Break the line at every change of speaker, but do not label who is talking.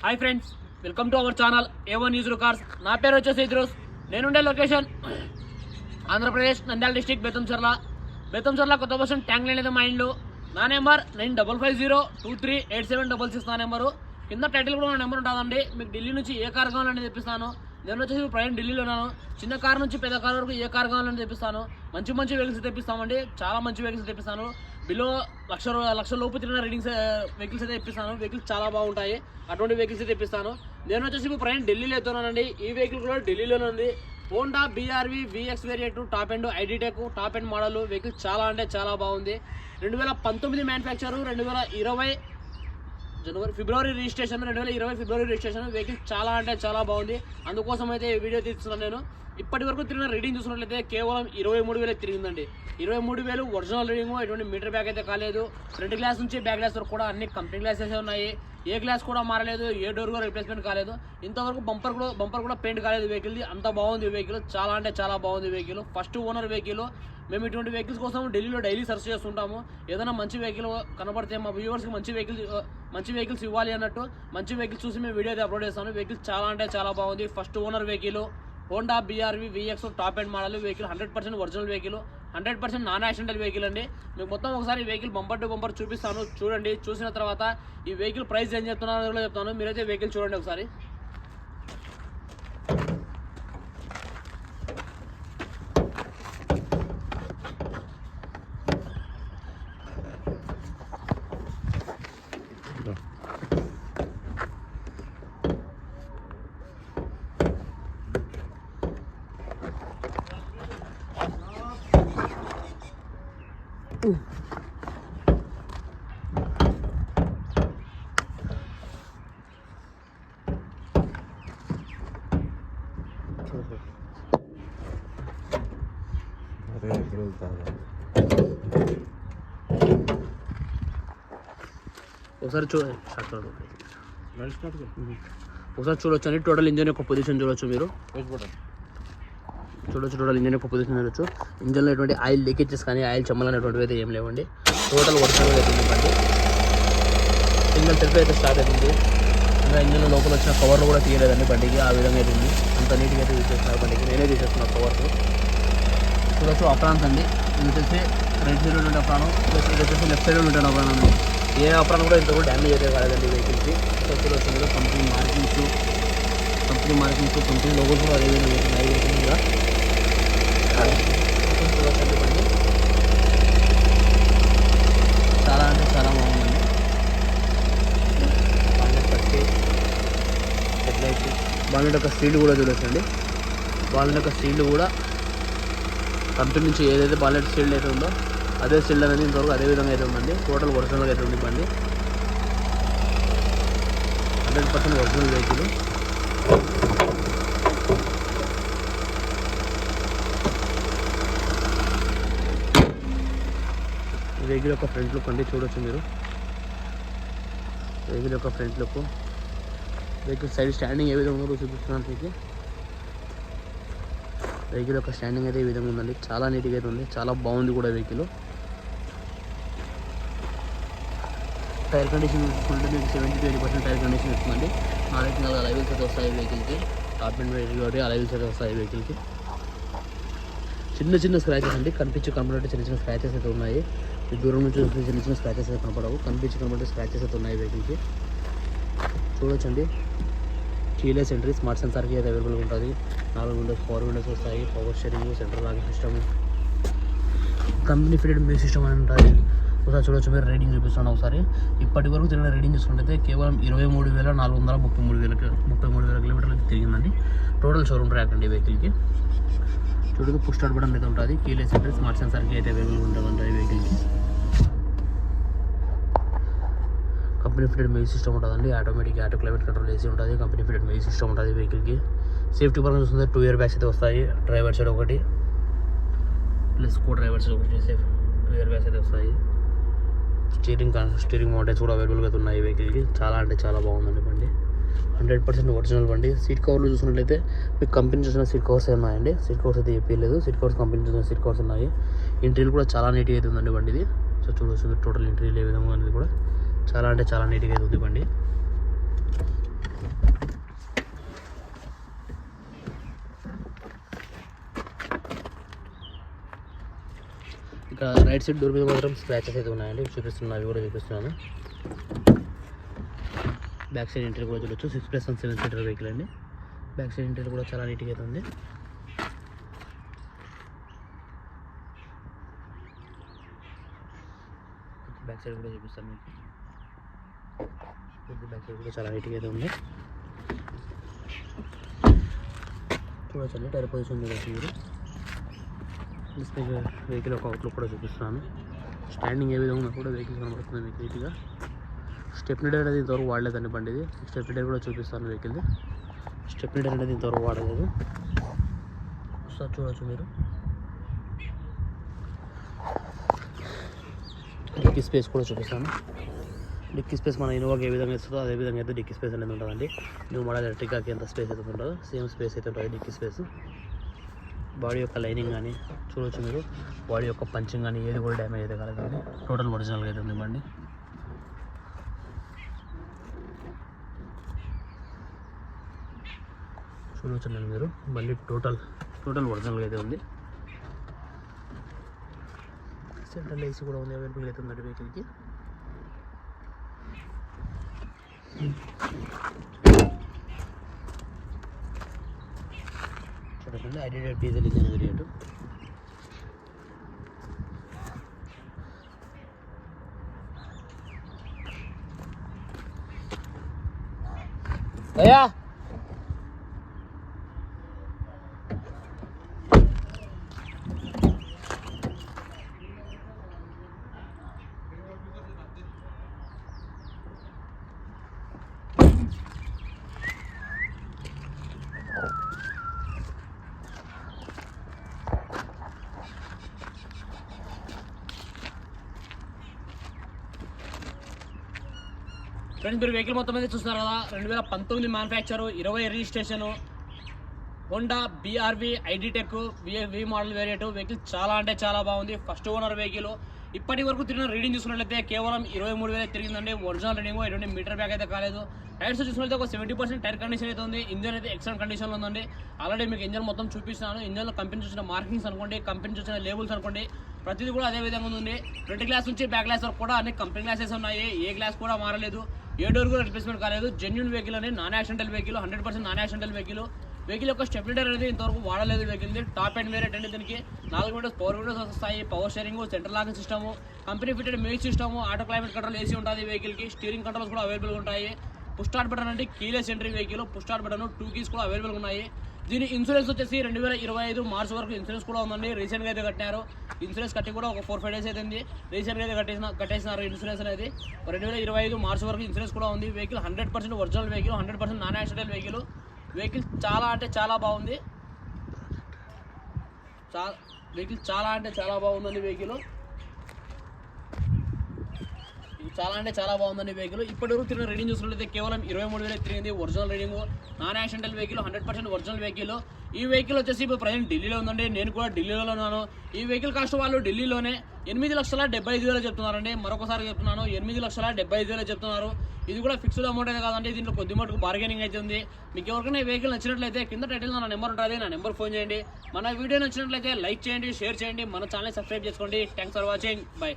Hi friends welcome to our channel A one news cars నా పేరు వచ్చేసి ఇద్రోస్. నేనుండే లొకేషన్ ఆంధ్రప్రదేశ్ నంద్యాల డిస్టిక్ బెతంచెర్ల బెతంచెర్ల కొత్త బస్ ట్యాంక్ లైన్ అయితే మా ఇండ్లు నా number nine double five zero two three eight seven double six నా నెంబరు. కింద టైటిల్ కూడా నా నెంబర్ ఉంటుందండి. మీకు ఢిల్లీ నుంచి ఏ కార్ కావాలని తెప్పిస్తాను. నేను వచ్చేసి ప్రయాణం ఢిల్లీలో ఉన్నాను. చిన్న కార్ నుంచి పెద్ద కార్ వరకు ఏ కార్ కావాలని తెప్పిస్తాను. మంచి మంచి వెహికల్స్ తెప్పిస్తామండి. చాలా మంచి వెహికల్స్ తెప్పిస్తాను. బిలో లక్ష లక్ష లోపు తిరిగిన రీడింగ్స్ వెహికల్స్ అయితే తెప్పిస్తాను. వెహికల్స్ చాలా బాగుంటాయి. అటువంటి వెహికల్స్ అయితే తెప్పిస్తాను. నేను వచ్చేసి ఇప్పుడు ప్రయాణం ఢిల్లీలో వెళ్తున్నానండి ఈ వెహికల్ కూడా ఢిల్లీలోనే ఉంది. Honda BRV VX variant top end iDTEC top end model vehicle చాలా అంటే చాలా బాగుంది. రెండు వేల పంతొమ్మిది మ్యానుఫ్యాక్చర్ రెండు వేల ఇరవై జనవరి ఫిబ్రవరి రిజిస్ట్రేషన్ రెండు వేల ఇరవై ఫిబ్రవరి రిజిస్ట్రేషన్ వెహికల్ చాలా అంటే చాలా బాగుంది. అందుకోసం అయితే వీడియో తీస్తున్నాను నేను. ఇప్పటి వరకు తిరిగిన రీడింగ్ చూసినట్లయితే కేవలం ఇరవై మూడు వేలు తిరిగిందండి. ఇరవై మూడు వేలు ఒరిజినల్ రీడింగ్ ఎటువంటి మీటర్ బ్యాగ్ అయితే కాలేదు. ఫ్రంట్ గ్లాస్ నుంచి బ్యాక్ గ్లాస్ వరకు కూడా అన్ని కంపెనీ గ్లాసెస్ ఉన్నాయి. ఏ గ్లాస్ కూడా మారలేదు ఏ డోర్ కూడా రిప్లేస్మెంట్ కాలేదు. ఇంతవరకు బంపర్ కూడా బంపర్ కూడా పెయింట్ కాలేదు వెహికల్ది అంత బాగుంది వెహికల్ చాలా అంటే చాలా బాగుంది వెహికల్ ఫస్ట్ ఓనర్ వెహికల్ మేము ఇటువంటి వెహికల్స్ కోసం ఢిల్లీలో డైలీ సర్చ్ చేస్తుంటాము. ఏదైనా మంచి వెహికల్ కనబడితే మా వ్యూవర్స్కి మంచి వెహికల్ మంచి వెహికల్స్ ఇవ్వాలి అన్నట్టు మంచి వెహికల్స్ చూసి మేము వీడియో అయితే అప్లోడ్ చేస్తాను వెహికల్స్ చాలా అంటే చాలా బాగుంది. First owner vehicle Honda BRV VX top end model vehicle hundred percent original vehicle hundred percent non accidental vehicle అండి. మీకు మొత్తం ఒకసారి ఈ వెహికల్ బంపర్ టు బంపర్ చూపిస్తాను. చూడండి చూసిన తర్వాత ఈ వెహికల్ ప్రైస్ ఏం చెప్తున్నారో చెప్తాను. మీరైతే వెహికల్ చూడండి ఒకసారి. ఒకసారి చూడండి ఒకసారి చూడొచ్చు అండి టోటల్ ఇంజన్ యొక్క పొజిషన్ చూడొచ్చు మీరు. చూడొచ్చు టోటల్ ఇంజన్ యొక్క పొజిషన్ చూడొచ్చు. ఇంజన్లో ఎటువంటి ఆయిల్ లీకేజెస్ కానీ ఆయిల్ చెమ్మలు అనేటువంటివి అయితే ఏం లేవండి. టోటల్ ఒరిజినల్ అయితే బండి సింగిల్ సెల్ఫ్ అయితే స్టార్ట్ అవుతుంది. ఇంకా ఇంజన్ లోపల వచ్చిన కవర్లు కూడా తీయలేదండి బండికి. ఆ విధంగా అయితే ఉంది. అంత నీట్గా అయితే తీసేస్తున్నారు బండికి. నేనే తీసేస్తున్నా కవర్స్ చూడొచ్చు అప్రాన్స్ అండి. ఇది వచ్చేసి రైట్ సైడ్ ఉండే అప్రాణం ప్లస్ ఇది వచ్చేసి లెఫ్ట్ సైడ్ ఉండే అప్రాణం అండి. ఏ అప్రాణం కూడా ఇంత కూడా డ్యామేజ్ అయితే కాలేదండి వెహికల్కి సో చూడొచ్చు మీరు company markings company markings company logos కూడా అదే విధంగా బండి చాలా అంటే చాలా బాగుందండి. కట్టి బాలెట్ యొక్క స్టీల్ కూడా చూడొచ్చండి బాలెట్ యొక్క స్టీల్ కూడా కంపెనీ నుంచి ఏదైతే బాలెట్ స్టీల్ అయితే ఉందో అదే స్టీల్ అనేది ఇంతవరకు అదే విధంగా అయితే ఉందండి. టోటల్ ఒరిజినల్గా అయితే ఉంది బండి hundred percent original vehicle vehicle యొక్క ఫ్రంట్ లుక్ అండి చూడొచ్చు మీరు. వెహికల్ యొక్క front look vehicle side standing ఏ విధంగా ఉందో చూపిస్తున్నాను మీకు వెహికల్ యొక్క స్టాండింగ్ అయితే ఈ విధంగా ఉందండి. చాలా నీట్గా అయితే ఉంది. చాలా బాగుంది కూడా వెహికల్ టైర్ కండిషన్ చూసుకుంటే మీకు seventy twenty percent tyre condition ఇస్తుందండి నాలుగు నాలుగు అలైవిల్స్ అయితే వస్తాయి వెహికల్కి టాప్ అండ్ వెహికల్ కాబట్టి అలైవిల్స్ అయితే వస్తాయి వెహికల్కి చిన్న చిన్న స్క్రాచెస్ అండి. కనిపించి కనబడే చిన్న చిన్న స్క్రాచెస్ అయితే ఉన్నాయి. దూరం నుంచి చూస్తే చిన్న చిన్న స్క్రాచెస్ అయితే కనపడవు. కనిపించి కనబడే స్క్రాచెస్ అయితే ఉన్నాయి వెహికల్కి చూడొచ్చండి. కీలెస్ ఎంట్రీ స్మార్ట్ సెన్సార్కి అయితే అవైలబుల్గా ఉంటుంది. నాలుగు విండోస్ ఫోర్ విండోస్ వస్తాయి. Power steering central locking system company fitted music system అని ఉంటుంది. ఒకసారి చూడొచ్చు మీరు రేటింగ్ చూపిస్తున్నాను ఒకసారి. ఇప్పటి వరకు తిరిగిన రేటింగ్ చూసుకుంటే కేవలం ఇరవై మూడు వేల నాలుగు వందల ముప్పై మూడు వేల ముప్పై మూడు వేల కిలోమీటర్లకి తిరిగిందండి. టోటల్ షోరూమ్ ట్రాక్ అండి వెహికల్కి చూడదు పుష్ స్టార్ట్ బటన్ అయితే ఉంటుంది. కీలే ఎంట్రీ స్మార్ట్ సెన్సార్కి అయితే అవైలబుల్ ఉంటుందండి వెహికల్కి కంపెనీ ఫిటెడ్ మ్యూజిక్ సిస్టమ్ ఉంటుందండి. Automatic auto climate control AC ఉంటుంది. కంపెనీ ఫిటెడ్ మ్యూజిక్ సిస్టమ్ ఉంటుంది వెహికల్కి. సేఫ్టీ పరంగా చూస్తుంటే టూ ఇయర్ బ్యాగ్స్ అయితే వస్తాయి. డ్రైవర్ సైడ్ ఒకటి. ప్లస్ కో డ్రైవర్ సైడ్ ఒకటి సేఫ్ టూ ఇయర్ బ్యాగ్స్ అయితే వస్తాయి. స్టీరింగ్ స్టీరింగ్ మౌంటైన్స్ కూడా అవైలబుల్గా అయితే ఉన్నాయి వెహికల్కి. చాలా అంటే చాలా బాగుందండి బండి. హండ్రెడ్ పర్సెంట్ ఒరిజినల్ బండి. సీట్ కవర్లు చూసినట్లయితే మీకు కంపెనీ చూసిన సీట్ కవర్స్ ఉన్నాయండి? సీట్ కవర్స్ అయితే చెప్పలేదు సీట్ కవర్స్ కంపెనీ చూసిన సీట్ కవర్స్ ఉన్నాయి. ఇంటీరియర్ కూడా చాలా నీట్గా అయితే ఉందండి బండిది. సో చూడవచ్చు టోటల్ ఇంటీరియర్ ఏ విధంగా అనేది కూడా. చాలా అంటే చాలా నీట్గా అయితే ఉంది బండి. ఇక్కడ రైట్ సైడ్ డోర్ మీద మాత్రం స్క్రాచెస్ అయితే ఉన్నాయండి. చూపిస్తున్నాను అవి కూడా చూపిస్తున్నాను. బ్యాక్ సైడ్ ఇంటర్ కూడా చూడొచ్చు. Six plus one seven seater vehicle అండి. బ్యాక్ సైడ్ ఇంటర్ కూడా చాలా నీట్గా అయితే ఉంది. బ్యాక్ సైడ్ కూడా చూపిస్తాను మీకు. బ్యాక్ కూడా చాలా హైట్గా అయితే ఉంది. చూడొచ్చండి టైర్ పొజిషన్ చూడొచ్చు మీరు డిస్ప్లే వెహికల్ ఒక అవుట్లుక్ కూడా చూపిస్తున్నాను. స్టాండింగ్ ఏ విధంగా కూడా వెహికల్ కనబడుతుంది మీకు నీట్గా స్టెప్నీ డైర్ అనేది ఇంతవరకు వాడలేదండి బండి ఇది. స్టెప్నీ డైర్ కూడా చూపిస్తాను వెహికల్ది స్టెప్నీ డైర్ అనేది ఇంతవరకు వాడలేదు. సార్ చూడవచ్చు మీరు. డిక్కీ స్పేస్ కూడా చూపిస్తాను. డిక్కీ స్పేస్ మన ఇన్నోవాకి ఏ విధంగా ఇస్తుందో అదే విధంగా అయితే డిక్కీ స్పేస్ అనేది ఉంటుందండి. న్యూ మోడల్ ఎలక్ట్రికాకి ఎంత స్పేస్ అయితే ఉంటుందో సేమ్ స్పేస్ అయితే ఉంటుంది డిక్కీ స్పేస్. బాడీ యొక్క లైనింగ్ కానీ చూడవచ్చు మీరు. బాడీ యొక్క పంచింగ్ కానీ ఏది కూడా డ్యామేజ్ అయితే కాలేదండి టోటల్ ఒరిజినల్గా అయితే ఉంది బండి. చూడవచ్చండి మీరు. బండి టోటల్ టోటల్ ఒరిజినల్గా అయితే ఉంది. సెంట్రల్ ఏసీ కూడా ఉంది అవైలబుల్ అయితే ఉందండి వెహికల్కి చూడండి ఐడెంటిటీ డీజిల్ ఇంజన్ వేరియట్ అయ్యా ఫ్రెండ్స్ మీరు వెహికల్ మొత్తం అయితే చూస్తున్నారు కదా రెండు వేల పంతొమ్మిది మ్యానుఫ్యాక్చర్ ఇరవై registration Honda BRV ID tech V model variant vehicle చాలా అంటే చాలా బాగుంది. ఫస్ట్ ఓనర్ వెహికల్ ఇప్పటి వరకు తిరిగిన రీడింగ్ చూసుకున్నట్లయితే కేవలం ఇరవై మూడు వేలు తిరిగిందండి. ఒరిజినల్ రీడింగ్ ఎటువంటి మీటర్ బ్యాగ్ అయితే కాలేదు. టైర్స్ చూసుకున్నట్లయితే ఒక సెవెంటీ పర్సెంట్ టైర్ కండిషన్ అయితే ఉంది. ఇంజన్ అయితే ఎక్సలెంట్ కండిషన్లో ఉందండి. ఆల్రెడీ మీకు ఇంజన్ మొత్తం చూపిస్తున్నాను. ఇంజన్లో కంపెనీ చూసిన మార్కింగ్స్ అనుకోండి కంపెనీ చూసిన లేబుల్స్ అనుకోండి ప్రతిదీ కూడా అదే విధంగా ఉంది. ఫ్రంట్ గ్లాస్ నుంచి బ్యాక్ గ్లాస్ వరకు కూడా అన్ని కంపెనీ గ్లాసెస్ ఉన్నాయి. ఏ గ్లాస్ కూడా మారలేదు. ఏ డోర్ కూడా రిప్లేస్మెంట్ కాలేదు. జెన్యున్ వెహికల్ అని non accidental vehicle hundred percent non accidental vehicle vehicle యొక్క స్టెబిలిటర్ అనేది ఇంతవరకు వాడలేదు వెహికల్ టాప్ అండ్ వేరియట్ అంటే దీనికి. నాలుగు విండోస్ పవర్ విండోస్ వస్తాయి. Power steering central locking system company fitted music system auto climate control AC ఉంటుంది వెహికల్కి స్టీరింగ్ కంట్రోల్స్ కూడా అవైలబుల్ ఉంటాయి. పుష్ బటన్ అంటే keyless entry vehicle push button two keys కూడా అవైలబుల్ ఉన్నాయి. దీని ఇన్సూరెన్స్ వచ్చేసి రెండు వేల ఇరవై ఐదు మార్చ్ వరకు ఇన్సూరెన్స్ కూడా ఉందండి. రీసెంట్గా అయితే కట్టారు ఇన్సూరెన్స్ కట్టి కూడా ఒక ఫోర్ ఫైవ్ డేస్ అయితే రీసెంట్గా అయితే కట్టేసిన కట్టేసినారు ఇన్సూరెన్స్ అనేది. రెండు వేల ఇరవై ఐదు మార్చ్ వరకు ఇన్సూరెన్స్ కూడా ఉంది. Vehicle hundred percent original vehicle hundred percent non accident vehicle vehicle చాలా అంటే చాలా బాగుంది. చాలా వెహికల్ చాలా అంటే చాలా బాగుందండి వెహికల్ ఇది చాలా అంటే చాలా బాగుందండి వెహికల్ ఇప్పటి వరకు తిరిగిన రీడింగ్ చూసినట్లయితే కేవలం ఇరవై మూడు వేలు తిరిగింది original reading non accidental vehicle hundred percent original vehicle ఈ వెహికల్ వచ్చేసి ఇప్పుడు ప్రజెంట్ ఢిల్లీలో ఉందండి. నేను కూడా ఢిల్లీలో ఉన్నాను. ఈ వెహికల్ కాస్ట్ వాళ్ళు ఢిల్లీలోనే ఎనిమిది లక్షల డెబ్బై ఐదు వేలు చెప్తున్నారండి. మరొకసారి చెప్తున్నాను ఎనిమిది లక్షల డెబ్బై ఐదు వేలు చెప్తున్నారు. ఇది కూడా ఫిక్స్డ్ అమౌంట్ అయితే కాదండి. దీంట్లో కొద్ది మటుకు బార్గెనింగ్ అయితే ఉంది. మీకు ఎవరికైనా వెహికల్ నచ్చినట్లయితే కింద టైటిల్ నా నెంబర్ ఉంటుంది. నా నెంబర్ ఫోన్ చేయండి. మన వీడియో నచ్చినట్లయితే లైక్ చేయండి షేర్ చేయండి. మన ఛానల్ సబ్స్క్రైబ్ చేసుకోండి. Thanks for watching bye